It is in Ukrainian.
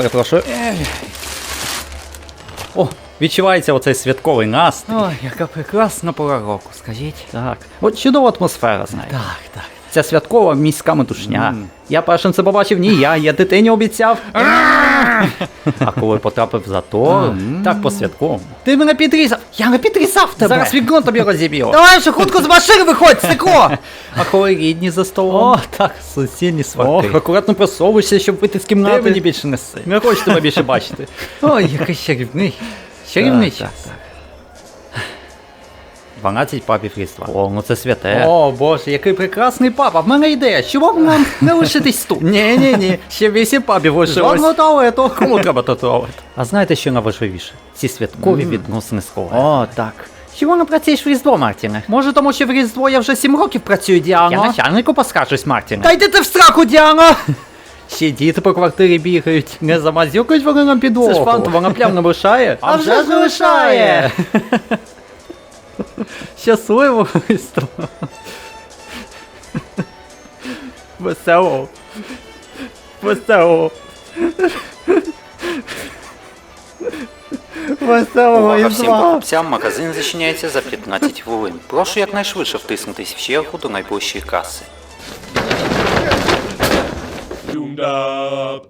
перепрошую. О, відчувається оцей святковий настрій. Ой, яка прекрасна пора року, скажіть. Так. От чудова атмосфера, знаєте. Так, так. Ця святкова міська метушня. Я першим це побачив ні я, я дитині обіцяв. а коли потрапив за то, так по святковому. Ти мене підрізав. Я не підрізав тебе. Зараз вікно тобі розіб'ю. Давай ще хутко з машини виходь, стекло. А коли рідні за столом. О, так, сусідні сварки. Ох, акуратно просовуйся, щоб вийти з кімнати. Ти мені більше неси. Не хочу тебе більше бачити. Ой, який чарівний. Чарівний Так, час. Так, 12 папів різдва. О, ну це святе. О, боже, який прекрасний папа. В мене ідея. Чому б нам не лишитись тут? Ні, ні, ні, ще вісім папів лишилось. Жодного туалету. Кому треба то? А знаєте, що найважливіше? Ці святкові відносини з колегами. О, так. Чому не працюєш в Різдво, Мартіне? Може, тому що в Різдво я вже сім років працюю, Діано? Я начальнику поскаржусь, Мартіне. Та йди ти в сраку, Діано! ще діти по квартирі бігають. Не замазюкають вони нам підлогу. Це ж фантом, вона плям не лишає. А вже ж не лишає. Щасливо Різдво. Весело. Весело. Веселого Увага всім Різдва. покупцям, магазин зачиняється за 15 хвилин. Прошу якнайшвидше втиснутись в чергу до найближчої каси. Doomed up.